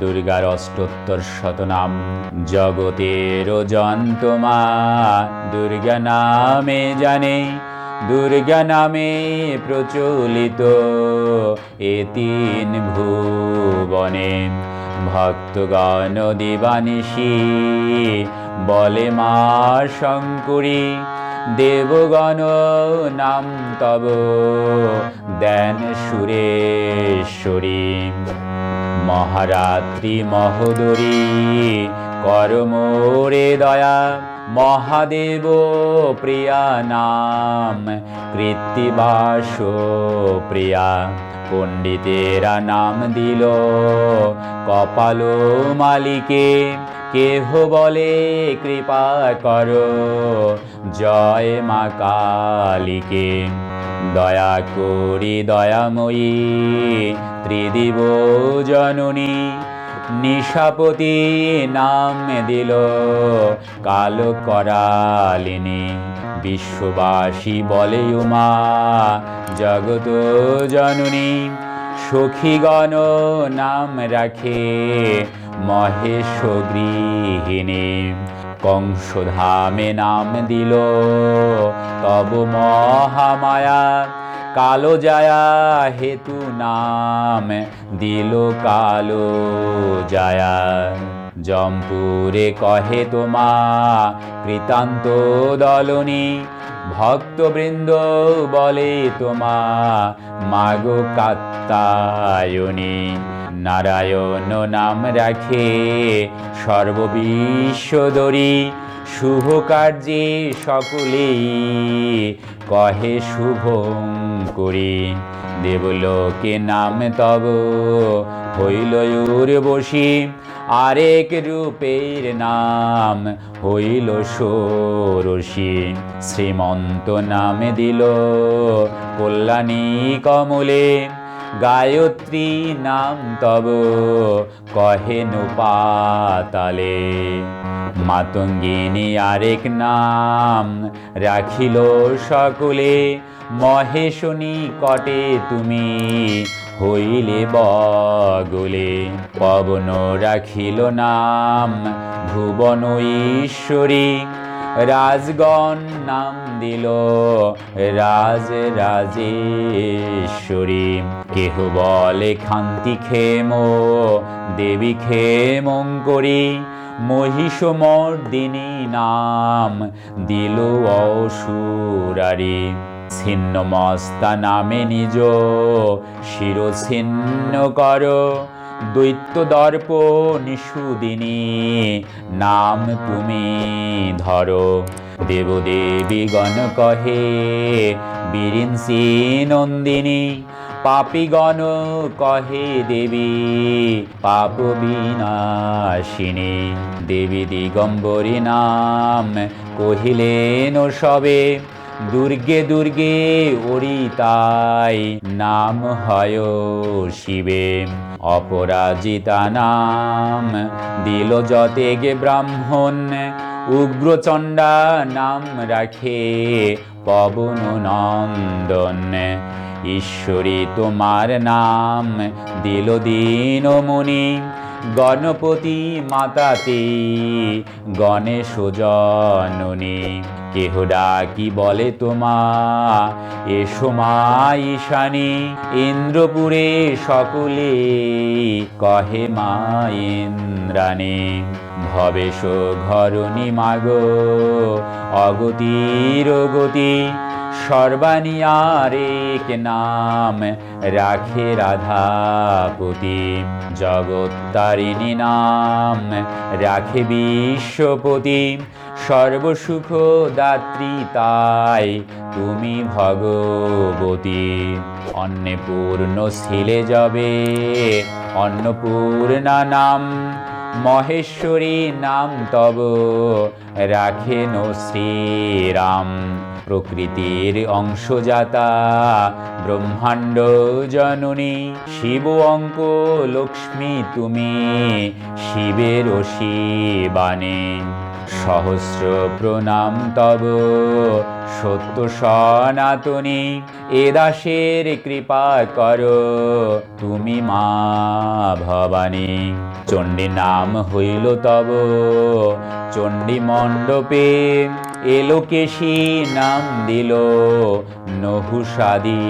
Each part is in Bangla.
দুর্গার অষ্টোত্তর শতনাম জগতের যন্ত মা দুর্গা নামে জানে দুর্গা নামে প্রচলিত এ তিন ভুবনে। ভক্তগণ দিবানিশি, বলে মা শঙ্করী, দেবগণ নাম তব, দেন সুরেশ্বরী। মহারাত্রি মহোদরী করমোরে দয়া। মহাদেব প্রিয়া নাম, কৃত্তিবাস প্রিয়া। পণ্ডিতেরা নাম দিল, কপাল মালিকে, কেহ বলে কৃপা কর। জয় মা কালীকে। দয়া করি দয়াময়ী, ত্রিদিব জননী, নিশাপতি নাম দিল কাল করালিনী বিশ্ববাসী বলে উমা জগত জননী, সখীগণ নাম রাখে মহেশ গৃহিণী কংসধামে নাম দিল। তব মহামায়া কালো জায়া হেতু নাম দিল কালো জায়া। জম্পুরে কহে তোমা, কৃতান্ত দলনী, ভক্তবৃন্দ বলে তোমা, মাগো কাত্তায়নী। নারায়ণ নাম রাখে। সর্ববিশ্বদরী শুভ কার্যে সকলেই কহে শুভ করি। দেবলোকে নাম তব হইল বসি। আরেক রূপের নাম হইল ষোড়শী। শ্রীমন্ত নাম দিল কল্যাণী কমলে। গায়ত্রী নাম তব কহেন পাতালে মাতঙ্গিনী আরেক নাম রাখিল সকলে মহেশনী কটে তুমি, হইলে বগলে। পবন রাখিল নাম, ভুবন ঈশ্বরী রাজগণ নাম দিল, রাজ রাজেশ্বরী। কেহ বলে খান্তি খেম, দেবী খেমঙ্করী মহিষমর্দিনী নাম দিল অসুরারি। ছিন্ন মস্তা নামে নিজ, শিরছিন্ন কর। দৈত্য দর্প নিষুদিনী নাম তুমি ধরো। দেবদেবী গণ কহে বীরিংসি নন্দিনী, পাপিগণ কহে দেবী, পাপ বিনাশিনী। দেবী দিগম্বরী নাম কহিলেন সবে। দুর্গে দুর্গে ওরিতাই নাম হয় শিবে। অপরাজিতা নাম দিল যতেগে ব্রাহ্মণ, উগ্রচণ্ডা নাম রাখে পবন নন্দন। ঈশ্বরী তোমার নাম দিল দীনমণি গণপতি মাতাতে, গণেশ জননী, কেহ ডাকি বলে তোমা, এসো মা ঈশানী, ইন্দ্রপুরে সকলে, কহে মা ইন্দ্রাণী, ভবেশ ঘরণী মাগো, অগতির গতি সর্বানিয়ারেক নাম রাখে রাধাপতি জগত্তারিণী নাম রাখে বিশ্বপতি সর্বসুখ দাত্রী তাই তুমি ভগবতী। অন্নপূর্ণ ছিলে যাবে অন্নপূর্ণা নাম মহেশ্বরী নাম তব, রাখেন শ্রীরাম। প্রকৃতির অংশজাতা, ব্রহ্মাণ্ড জননী। শিব অঙ্ক, লক্ষ্মী তুমি, শিবের শিবানে। সহস্র প্রণাম তব সত্য সনাতনী এ দাসের কৃপা করো। তুমি মা ভবানী। চণ্ডী নাম হইল তব। চণ্ডী মণ্ডপে এলোকেশী নাম দিল। নহুষাদি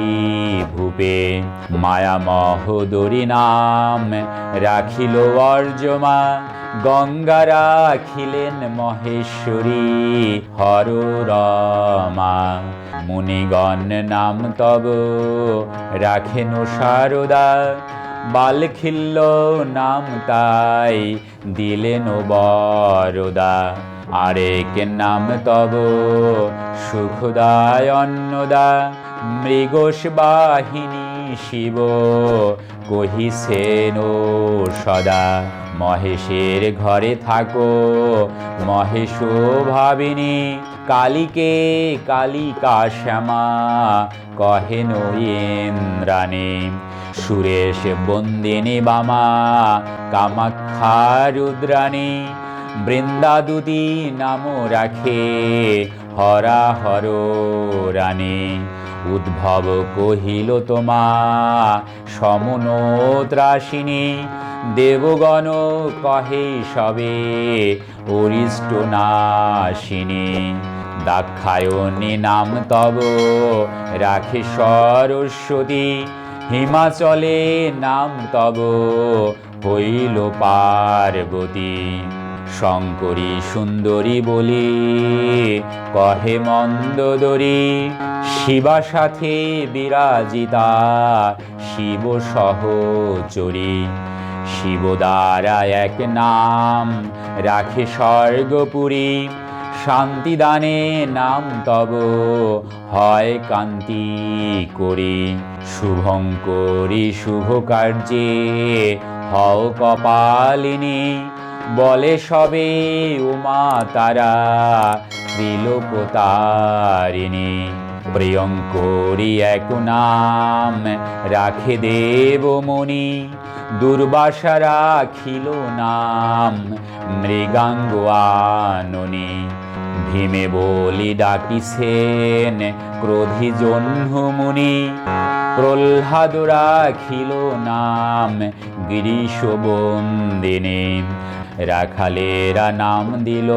ভূপে মায়া মহোদরী নাম রাখিল অর্জমা। গঙ্গা রাখিলেন মহেশ্বরী হর রমা। মুনিগণ নাম তব। রাখেন সারদা। বালখিল্য নাম তাই দিলেন বরদা। আরেক নাম তব। সুখদায় অন্নদা। মৃগস বাহিনী শিব। কহিসেন সদা, মহেশের ঘরে থাকো। মহেশ ভাবিনী কালীকে কালিকা শ্যামা কহেন ইন্দ্রাণী সুরেশ বন্দিনী বামা কামাক্ষা রুদ্রাণী, বৃন্দাদুতি নাম রাখে, হরা হর রানী উদ্ভব কহিল তোমা সমনোত্রাসিনী দেবগণ কহে সবে, অরিষ্ট নাশিনী। দাক্ষায়ণী নাম তব, রাখে সরস্বতী হিমাচলে নাম তব, হইল পার্বতী। শঙ্করী সুন্দরী বলি, কহে মন্দদরি শিবা সাথে বিরাজিতা, শিব সহচরী। দ্বারা এক নাম, রাখে স্বর্গপুরী শান্তিদানে নাম তব। হয় কান্তি করি শুভঙ্করী শুভ কার্যে। হও কপালিনী, বলে সবে উমা তারা, ত্রিলোকতারিণী। প্রিয়ঙ্করী এক নাম, রাখে দেবমণি দুর্বাসা রাখিল নাম মৃগাঙ্গাননী ভীমে বলি ডাকিছেন ক্রোধী জহ্নমুনি প্রহ্লাদ রাখিল নাম গিরিশ বন্দিনী। রাখালেরা নাম দিল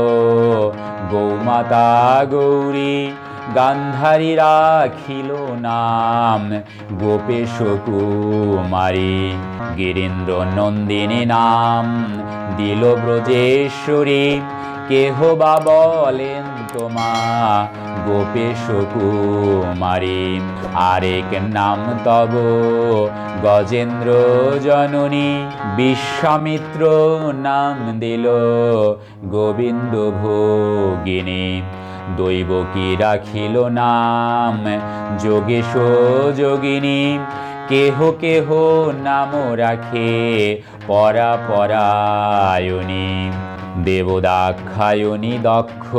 গৌমাতা গৌরী। গান্ধারী রাখিল নাম গোপেশ কুমারী। গিরীন্দ্র নন্দিনী নাম দিল ব্রজেশ্বরী। কেহ বা বলেন তোমা, গোপেশ কুমারী, আরেক নাম তব গজেন্দ্র জননী, বিশ্বামিত্র নাম দিল গোবিন্দ ভোগিনী। দৈবকী রাখিল নাম যোগেশ যোগিনী? কেহ কেহ নাম রাখে পরা পরায়ণী দেবদাক্ষায়ণী দক্ষ,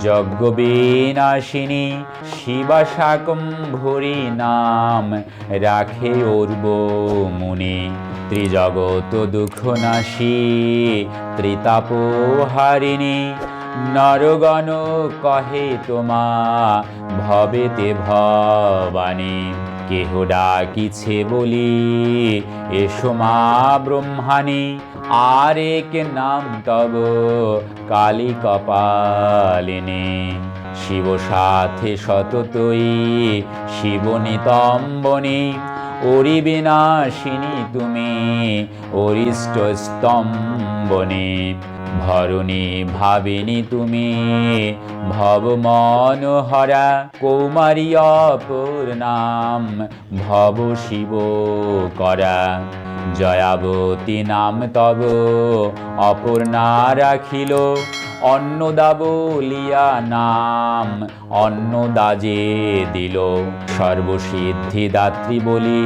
যজ্ঞবিনাশিনী শিবা শাকম্ভরী নাম রাখে অর্ব মুনি। ত্রিজগত দুঃখনাশী ত্রিতাপহারিণী, নরগণ কহে তোমা, ভবেতে ভবানী। কেহ ডাকিছে বলি, এসো মা ব্রহ্মাণী, আর এক নাম তব কালী কপালিনী শিব সাথে সততই, শিব নিতম্বনী, অরি বিনাশিনী তুমি, অরিষ্ট স্তম্বনী। ভরণী ভাবিনী তুমি, ভব মনোহরা কৌমারী অপর নাম ভব শিব করা। জয়াবতী নাম তব অপর্ণা রাখিল অন্নদা বলিয়া নাম অন্নদাজে দিল। সর্বসিদ্ধি দাত্রী বলি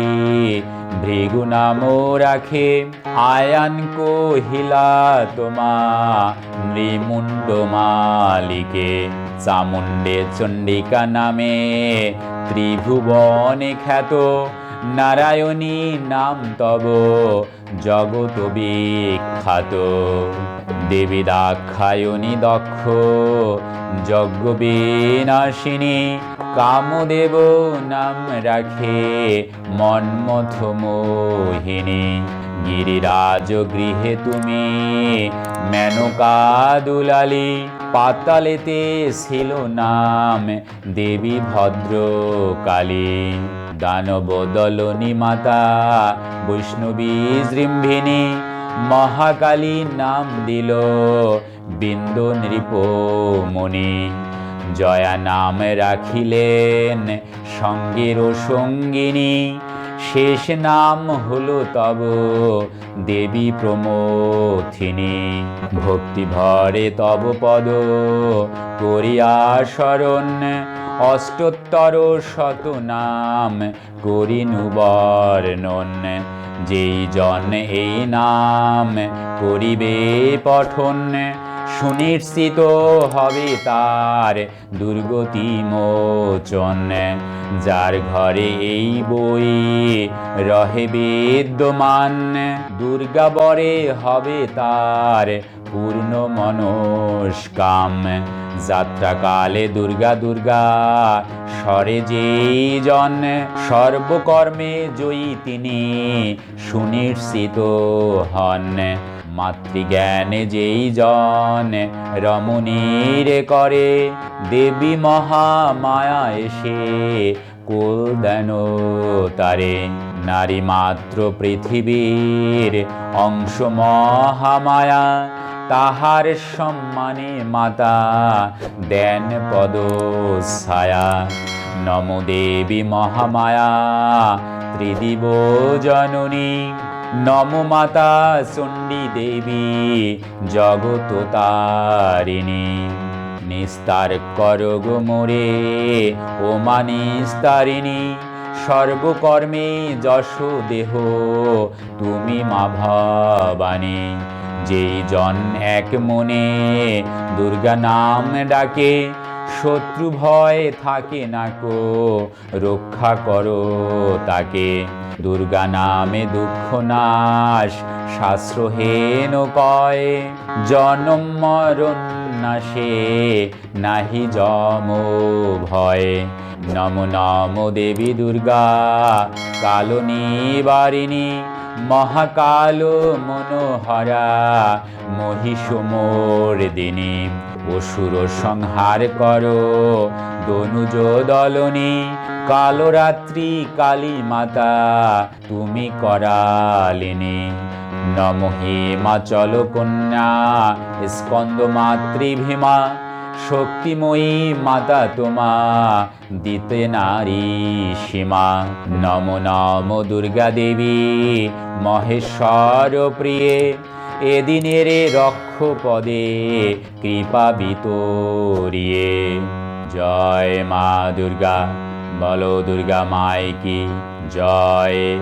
ভৃগু নাম রাখে, আয়ান কহিলা, তোমা নৃমুণ্ড মালিকে, চামুণ্ডে চণ্ডিকা নামে ত্রিভুবনে খ্যাত, নারায়ণী নাম তব জগত বিখ্যাত, দেবী দাক্ষায়ণী দক্ষ যজ্ঞ বিনাশিনী কামদেব নাম রাখে মন্মথ মোহিনী গিরিরাজ গৃহে তুমি মেনকা দুলালি পাতালেতে ছিল নাম দেবী ভদ্র কালী দানব মাতা বৈষ্ণবী জৃম্ভিনী, মহাকালী নাম দিল বিন্দু নৃপমণি। জয়া নাম রাখিলেন সঙ্গের ও সঙ্গিনী। শেষ নাম হলো তব দেবী প্রমথিনী। ভক্তি ভরে তব পদ করিয়া শরণ। অষ্টোত্তর শত নাম করিনু বর্ণন যেই জন এই নাম করিবে পঠন। সুনিশ্চিত হবে তার দুর্গতি মোচন। যার ঘরে এই বই রহে বিদ্যমান, দুর্গা বরে হবে তার পূর্ণ মনস্কাম। যাত্রাকালে দুর্গা দুর্গা স্বরে যেই জন, সর্বকর্মে জয়ী তিনি সুনিশ্চিত হন। মাতৃজ্ঞানে যেই জন রমণীর করে, দেবী মহামায়া এসে কুল দেন তারে। নারী মাত্র পৃথিবীর অংশ মহামায়া, তাহার সম্মানে মাতা দেন পদ ছায়া নম দেবী মহামায়া ত্রিদিব জননী নম মাতা চণ্ডী দেবী, জগত তারিণী। নিস্তার করগ মোরে, ও মা নিস্তারিণী সর্বকর্মে যশ দেহ, তুমি মা ভবানী। যেই জন এক মনে দুর্গা নাম ডাকে শত্রু ভয় থাকে না কো, রক্ষা করো তাকে। দুর্গা নামে দুঃখ নাশ, শাস্ত্রহীন কয় জনম মরণ নাশে, নাহি জম ভয়। নম নম দেবী দুর্গা কালো নিবারিণী মহাকাল মনোহরা মহিষমর্দিনী অসুর সংহার করো। দনুজ দলনী, কালরাত্রি কালী মাতা, তুমি করালিনী। নম হিমাচল কন্যা, স্কন্দ মাতৃভীমা, শক্তিময়ী মাতা তোমা, দিতে নারী সীমা। নম নম দুর্গা দেবী, মহেশ্বর প্রিয়ে। এদিনের রক্ষ পদে কৃপা বিতরিয়ে। জয় মা দুর্গা বলো দুর্গা মায় কি? জয়।